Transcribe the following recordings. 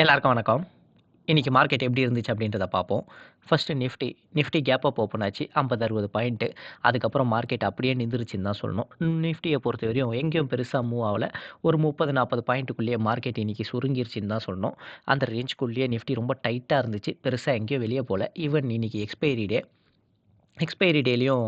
எல்லாருக்கும் வணக்கம். இன்றைக்கி மார்க்கெட் எப்படி இருந்துச்சு அப்படின்றத பார்ப்போம். First Nifty. Nifty gap up open ஆச்சு. 50, 60 பாயிண்ட்டு. அதுக்கப்புறம் மார்க்கெட் அப்படியே நின்றுச்சுன்னு தான் சொல்லணும். நிஃப்டிய பொறுத்தவரையும் எங்கேயும் பெருசாக மூவ் ஆகலை ஒரு 30, 40 பாயிண்ட்டுக்குள்ளேயே மார்க்கெட் இன்னைக்கு சுருங்கிருச்சுன்னு தான் சொல்லணும். அந்த ரேஞ்சுக்குள்ளேயே நிஃப்டி ரொம்ப டைட்டாக இருந்துச்சு. பெருசாக எங்கேயும் வெளியே போகல ஈவன் இன்றைக்கி எக்ஸ்பைரி டே. எக்ஸ்பைரி டேலேயும்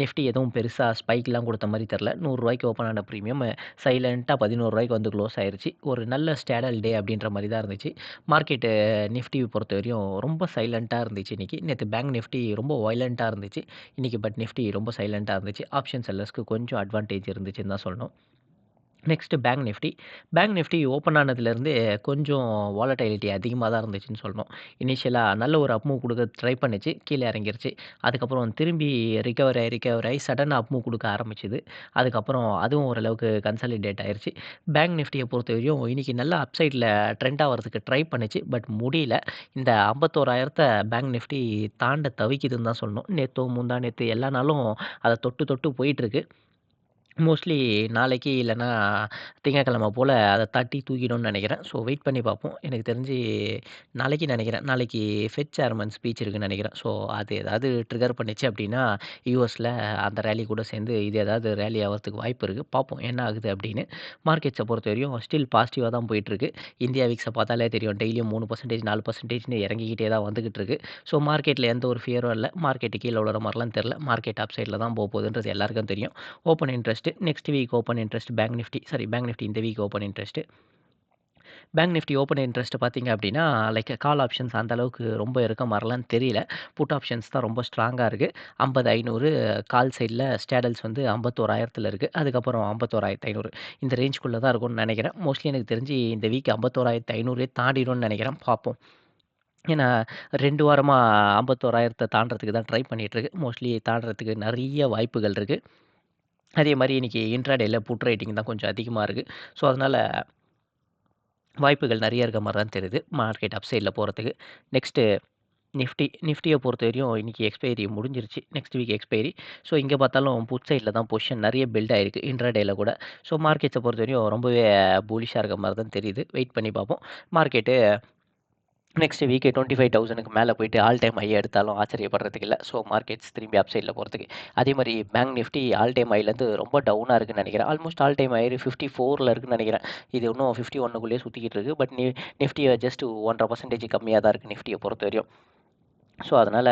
நிஃப்டி எதுவும் பெருசாக ஸ்பைக்லாம் கொடுத்த மாதிரி தெரில நூறுரூவாய்க்கு ஓப்பன் ஆன பிரீமியம் சைலண்ட்டாக பதினோருவாய்க்கு வந்து க்ளோஸ் ஆயிடுச்சு ஒரு நல்ல ஸ்டேடல் டே அப்படின்ற மாதிரி தான் இருந்துச்சு. மார்க்கெட்டு நிஃப்டி பொறுத்த வரையும் ரொம்ப சைலண்ட்டாக இருந்துச்சு இன்றைக்கி நேற்று பேங்க் நிஃப்டி ரொம்ப வயலண்ட்டாக இருந்துச்சு. இன்றைக்கி பட் நிஃப்டி ரொம்ப சைலண்ட்டாக இருந்துச்சு. ஆப்ஷன் செல்லர்ஸ்க்கு கொஞ்சம் அட்வான்டேஜ் இருந்துச்சுன்னு தான் சொல்லணும். Next bank Nifty. Bank Nifty open ஆனதுலேருந்து கொஞ்சம் வாலடைலிட்டி அதிகமாக தான் இருந்துச்சுன்னு சொல்லணும். இனிஷியலாக நல்ல ஒரு அப்மூவ் கொடுக்க ட்ரை பண்ணுச்சு. கீழே இறங்கிருச்சு. அதுக்கப்புறம் திரும்பி ரிகவர் ஆகி ரிகவர் ஆகி சடனாக அப்மூவ் கொடுக்க ஆரம்பிச்சுது ஆரம்பிச்சது. அதுக்கப்புறம் அதுவும் ஓரளவுக்கு கன்சாலிடேட் ஆயிடுச்சு பேங்க் நிஃப்டிய பொறுத்தவரையும் இன்னைக்கு நல்லா அப்சைட்டில் ட்ரெண்ட் ஆகிறதுக்கு ட்ரை பண்ணுச்சு. பட் முடியல. இந்த 51,000த்த பேங்க் நிஃப்டி தாண்ட தவிக்குதுன்னு தான் சொல்லணும். நேத்தோ, முந்தா நேற்று எல்லா நாளும் அதை தொட்டு தொட்டு போயிட்டுருக்கு. மோஸ்ட்லி நாளைக்கு இல்லைன்னா திங்கட்கிழமை போல் அதை தட்டி தூக்கிடும்னு நினைக்கிறேன் ஸோ வெயிட் பண்ணி பார்ப்போம். எனக்கு தெரிஞ்சு நாளைக்கு நினைக்கிறேன் நாளைக்கு ஃபெட் சேர்மன் ஸ்பீச் இருக்குன்னு நினைக்கிறேன் ஸோ அது ஏதாவது ட்ரிகர் பண்ணுச்சு அப்படின்னா, யூஎஸில் அந்த ரேலி கூட சேர்ந்து இது ஏதாவது ரேலி ஆகிறதுக்கு வாய்ப்பு இருக்குது பார்ப்போம் என்ன ஆகுது அப்படின்னு. மார்க்கெட்ஸை பொறுத்த வரையும் ஸ்டில் பாசிட்டிவாக தான் போயிட்டுருக்கு. இந்தியா விக்ஸ பார்த்தாலே தெரியும். டெய்லியும் மூணு பர்சன்டேஜ் நாலு பர்சன்டேஜ்னு இறங்கிக்கிட்டே தான் வந்துக்கிட்டு இருக்கு. ஸோ மார்க்கெட்டில் எந்த ஒரு ஃபியரும் இல்லை மார்க்கெட்டு கீழே விழுற மாரிலாம் தெரில மார்க்கெட் அப் சைடில் தான் போகுதுன்றது எல்லாருக்கும் தெரியும். Open interest next week open interest bank Nifty sorry bank Nifty இந்த week open interest bank Nifty open interest பார்த்தீங்க அப்படின்னா, லைக் கால் ஆப்ஷன்ஸ் அந்த அளவுக்கு ரொம்ப இருக்க மாதிரிலாம் தெரியல. புட் ஆப்ஷன்ஸ் தான் ரொம்ப ஸ்ட்ராங்காக இருக்குது ஐம்பது ஐநூறு கால் சைடில் ஸ்டேடல்ஸ் வந்து ஐம்பத்தோராயிரத்தில் இருக்குது அதுக்கப்புறம் 51,500 இந்த ரேஞ்சுக்குள்ளே தான் இருக்கும்னு நினைக்கிறேன். மோஸ்ட்லி எனக்கு தெரிஞ்சு இந்த வீக் ஐம்பத்தோராயிரத்து ஐநூறே தாண்டிடும்னு நினைக்கிறேன். பார்ப்போம். ஏன்னா ரெண்டு வாரமாக ஐம்பத்தோராயிரத்தை தாண்டறதுக்கு தான் ட்ரை பண்ணிகிட்ருக்கு மோஸ்ட்லி தாண்டறதுக்கு நிறைய வாய்ப்புகள் இருக்குது அதே மாதிரி இன்றைக்கி இன்ட்ராடேல புட் ரைட்டிங் தான் கொஞ்சம் அதிகமாக இருக்குது ஸோ அதனால் வாய்ப்புகள் நிறைய இருக்க மாதிரி தான் தெரியுது. மார்க்கெட் அப் சைடில் போகிறதுக்கு நெக்ஸ்ட்டு நிஃப்டி. நிஃப்டியை பொறுத்த வரையும் இன்றைக்கி எக்ஸ்பைரி முடிஞ்சிருச்சு. Next week expiry. ஸோ இங்கே பார்த்தாலும் புட் சைடில் தான் பொசிஷன் நிறைய பில்ட் ஆகிருக்கு இன்ட்ராடேயில் கூட. ஸோ மார்க்கெட்ஸை பொறுத்த வரையும் ரொம்பவே பூலிஷாக இருக்க மாதிரி தான் தெரியுது. வெயிட் பண்ணி பார்ப்போம். மார்க்கெட்டு நெக்ஸ்ட் வீக் 25,000க்கு மேல போயிட்டு ஆல் டைம் ஹை எடுத்தாலும் ஆச்சரியப்படுறதுக்கு இல்லை. ஸோ மார்க்கெட்ஸ் திரும்பி அப் சைடில் போகிறதுக்கு அதே மாதிரி பேங்க் நிஃப்டி ஆல் டைம் ஹைலேருந்து ரொம்ப டவுனாக இருக்குன்னு நினைக்கிறேன். ஆல்மோஸ்ட் ஆல் டைம் ஹை 54ல இருக்குன்னு நினைக்கிறேன். இது இன்னும் ஃபிஃப்டி ஒன்னுக்குள்ளேயே சுற்றிக்கிட்டு இருக்குது பட் நி நிஃப்டியை ஜஸ்ட் ஒன்றரை பர்சன்டேஜ் கம்மியாக தான் இருக்குது நிஃப்டியை பொறுத்த வரையும் ஸோ அதனால்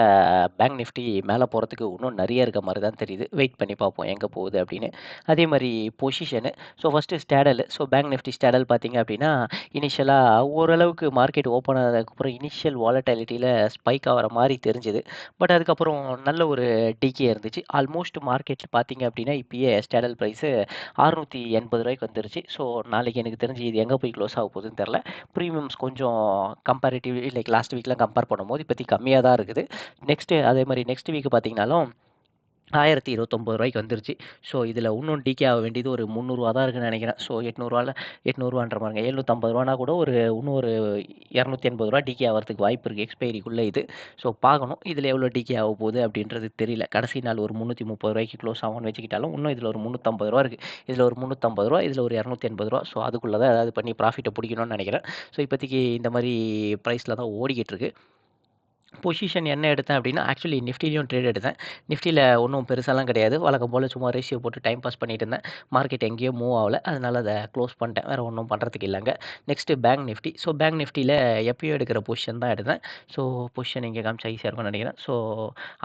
பேங்க் நிஃப்டி மேலே போகிறதுக்கு இன்னும் நிறைய இருக்க மாதிரி தான் தெரியுது. வெயிட் பண்ணி பார்ப்போம் எங்கே போகுது அப்படின்னு. அதே மாதிரி position. So first straddle. So bank Nifty straddle பார்த்தீங்க அப்படின்னா, இனிஷியலாக ஓரளவுக்கு மார்க்கெட் ஓப்பன் ஆனதுக்கப்புறம் இனிஷியல் வாலட்டாலிட்டியில் ஸ்பைக் ஆகிற மாதிரி தெரிஞ்சுது பட் அதுக்கப்புறம் நல்ல ஒரு டிகே இருந்துச்சு. ஆல்மோஸ்ட் மார்க்கெட்டில் பார்த்தீங்க அப்படின்னா, இப்போயே ஸ்டேடல் ப்ரைஸு அறுநூற்றி எண்பது ரூபாய்க்கு வந்துருச்சு. ஸோ நாளைக்கு எனக்கு தெரிஞ்சு இது எங்கே போய் க்ளோஸ் ஆக போகுதுன்னு தெரில ப்ரீமியம்ஸ் கொஞ்சம் கம்பேரிட்டிவ் லைக் லாஸ்ட் வீக்லாம் கம்பேர் பண்ணும்போது இப்போதைக்கு கம்மியாக தான் இருக்குது. நெக்ஸ்ட்டு அதே மாதிரி நெக்ஸ்ட் வீக் பார்த்தீங்கனாலும் ரூ. 1,029க்கு வந்துருச்சு. ஸோ இதில் இன்னும் டிகே ஆக வேண்டியது ஒரு முந்நூறுரூவா தான் இருக்குன்னு நினைக்கிறேன் ஸோ ரூ. 800ல ரூ. 800ன்ற பாருங்க ரூ. 750னா கூட ஒரு இன்னும் ஒரு ரூ. 280 டிகே ஆகிறதுக்கு வாய்ப்பு இருக்குது எக்ஸ்பைரிக்குள்ளே இது. ஸோ பார்க்கணும். இதில் எவ்வளோ டிகே ஆக போகுது அப்படின்றது தெரியல. கடைசி நாள் ஒரு முந்நூற்றி முப்பது ரூபாய்க்கு க்ளோஸ் ஆகும்னு வச்சுக்கிட்டாலும், இன்னும் இதில் ஒரு முந்நூற்றம்பது ரூபா இருக்குது இதில் ஒரு முந்நூற்றம்பது ரூபா இதில் ஒரு இரநூத்தி எண்பது ரூபா ஸோ அதுக்குள்ளே தான் ஏதாவது பண்ணி ப்ராஃபிட்டை பிடிக்கணும்னு நினைக்கிறேன் ஸோ இப்போதைக்கு இந்த மாதிரி ப்ரைஸில் தான் ஓடிக்கிட்டு இருக்குது பொசிஷன் என்ன எடுத்தேன் அப்படின்னா, ஆக்சுவலி நிஃப்டிலையும் ட்ரேட் எடுத்தேன். நிஃப்டியில் ஒன்றும் பெருசாலாம் கிடையாது. வழக்கம் போல் சும்மா ரேஷியோ போட்டு டைம் பாஸ் பண்ணிட்டு இருந்தேன். மார்க்கெட் எங்கேயோ மூவ் ஆகலை அதனால் அதை க்ளோஸ் பண்ணிட்டேன். வேறு ஒன்றும் பண்ணுறதுக்கு இல்லைங்க next bank Nifty. So bank நிஃப்டியில் எப்பயோ எடுக்கிற பொசிஷன் தான் எடுத்தேன். ஸோ பொசிஷன் இங்கே காமிச்சா ஈஸியாக இருக்கும்னு நினைக்கிறேன் ஸோ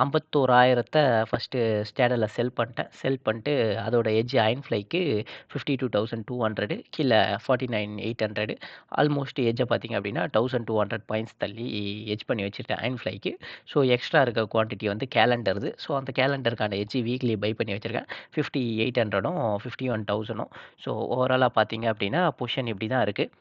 ஐம்பத்தோராயிரத்தை ஃபஸ்ட்டு ஸ்டேடலில் செல் பண்ணிட்டேன். செல் பண்ணிட்டு அதோட hedge iron ஃப்ளைக்கு fifty two thousand two hundred கீழே forty nine eight hundred almost எஜ்ஜை பார்த்தீங்க அப்படின்னா 1,200 பாயிண்ட்ஸ் தள்ளி எஜ் பண்ணி வச்சுட்டேன் அயன் ஃப்ளைக்கு. ஸோ எக்ஸ்ட்ரா இருக்க குவான்டிட்டி வந்து கேலண்டருது ஸோ அந்த கேலண்டருக்கான எட்ஜ் வீக்லி பை பண்ணி வச்சுருக்கேன். ஃபிஃப்டி எயிட் ஹண்ட்ரடும் ஃபிஃப்டி ஒன் தௌசண்டும் ஸோ ஓவராலாக பார்த்தீங்க அப்படின்னா பொஷன் இப்படி தான் இருக்குது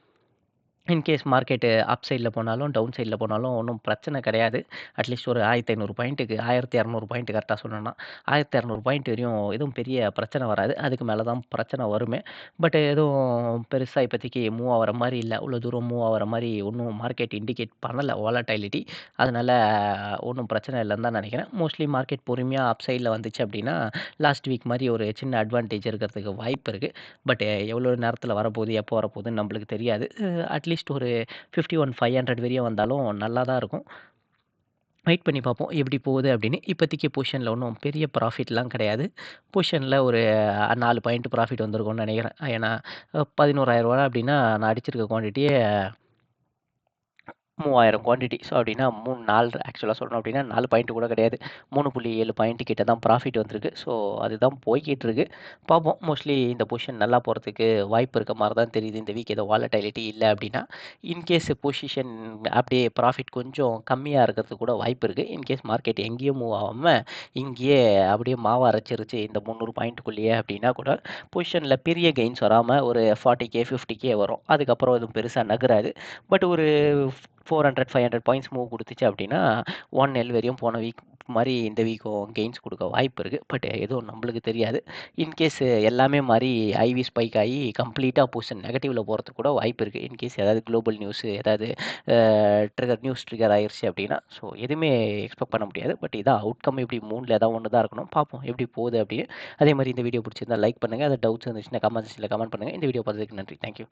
இன்கேஸ் மார்க்கெட்டு அப் சைடில் போனாலும், டவுன் சைடில் போனாலும் ஒன்றும் பிரச்சனை கிடையாது. அட்லீஸ்ட் ஒரு 1,500 பாயிண்ட்டுக்கு 1,200 பாயிண்ட் கரெக்ட்டா சொல்லணும்னா, 1,200 பாயிண்ட் வரையும் எதுவும் பெரிய பிரச்சனை வராது. அதுக்கு மேலே தான் பிரச்சனை வருமே. பட் எதுவும் பெருசாக இப்போதைக்கு மூவ் ஆகிற மாதிரி இல்லை இவ்வளோ தூரம் மூவ் ஆகிற மாதிரி ஒன்றும் மார்க்கெட் இண்டிகேட் பண்ணலை வாலடைலிட்டி. அதனால் ஒன்றும் பிரச்சனை இல்லைன்னு தான் நினைக்கிறேன் மோஸ்ட்லி மார்க்கெட் பொறுமையாக அப் சைடில் வந்துச்சு அப்படின்னா, லாஸ்ட் வீக் மாதிரி ஒரு சின்ன அட்வான்டேஜ் இருக்கிறதுக்கு வாய்ப்பு இருக்குது பட் எவ்வளோ நேரத்தில் வரப்போகுது, எப்போ வரப்போகுதுன்னு நம்மளுக்கு தெரியாது. அட்லீஸ்ட் அட்லீஸ்ட் ஒரு 51,500 வரையும் வந்தாலும் நல்லா தான் இருக்கும். வெயிட் பண்ணி பார்ப்போம். எப்படி போகுது அப்படின்னு. இப்போதைக்கு பொசிஷன்ல ஒன்றும் பெரிய ப்ராஃபிட்லாம் கிடையாது. பொஷனில் ஒரு நாலு பாயிண்ட் ப்ராஃபிட் வந்திருக்கும்னு நினைக்கிறேன் ஏன்னா பதினோராயிரரூவா அப்படின்னா நான் அடிச்சிருக்க குவான்டிட்டியே 3000 குவான்டிட்டி. ஸோ அப்படின்னா மூணு நாலு ஆக்சுவலாக சொல்லணும் அப்படின்னா நாலு பாயிண்ட் கூட கிடையாது. 3.7 பாயிண்ட் கிட்ட தான் ப்ராஃபிட் வந்திருக்கு. ஸோ அதுதான் போய்கிட்டு இருக்கு. பார்ப்போம். மோஸ்ட்லி இந்த பொசிஷன் நல்லா போகிறதுக்கு வாய்ப்பு இருக்க மாதிரி தான் தெரியுது. இந்த வீக் ஏதோ வாலடைலிட்டி இல்லை அப்படின்னா, இன்கேஸ் பொசிஷன் அப்படியே ப்ராஃபிட் கொஞ்சம் கம்மியாக இருக்கிறதுக்கு கூட வாய்ப்பு இருக்குது இன்கேஸ் மார்க்கெட் எங்கேயும் மூவ் ஆகாமல் இங்கேயே அப்படியே மாவை அரைச்சிருச்சு இந்த 300 பாயிண்ட்டுக்குள்ளேயே அப்படின்னா கூட, பொசிஷனில் பெரிய கெயின்ஸ் வராமல் ஒரு 40கே, 50கே வரும். அதுக்கப்புறம் எதுவும் பெருசாக நகராது. பட் ஒரு 400, 500 பாயிண்ட்ஸ் மூவ் கொடுத்துச்சு அப்படின்னா, ஒன் எல் வரையும் போன வீக் மாதிரி இந்த வீக்கும் கெயின்ஸ் கொடுக்க வாய்ப்பு இருக்குது பட் எதுவும் நம்மளுக்கு தெரியாது. இன்கேஸ் எல்லாமே மாதிரி ஐவி ஸ்பைக் ஆகி கம்ப்ளீட்டாக பொசிஷன் நெகட்டிவில் போகிறதுக்கு கூட வாய்ப்பு இருக்குது இன்கேஸ் ஏதாவது குளோபல் நியூஸ் ஏதாவது ட்ரிகர் நியூஸ் ட்ரிகர் ஆயிடுச்சு அப்படின்னா, ஸோ எதுவுமே எக்ஸ்பெக்ட் பண்ண முடியாது. பட் இதான் அவுட்கம் எப்படி மூணில் ஏதாவது ஒன்று தான் இருக்கணும். பார்ப்போம் எப்படி போகுது அப்படின்னு. அதே மாதிரி இந்த வீடியோ பிடிச்சிருந்தா லைக் பண்ணுங்கள் அது டவுட்ஸ் இருந்துச்சுன்னா கமெண்ட் கமெண்ட் பண்ணுங்க. இந்த வீடியோ பார்த்ததுக்கு நன்றி. Thank you.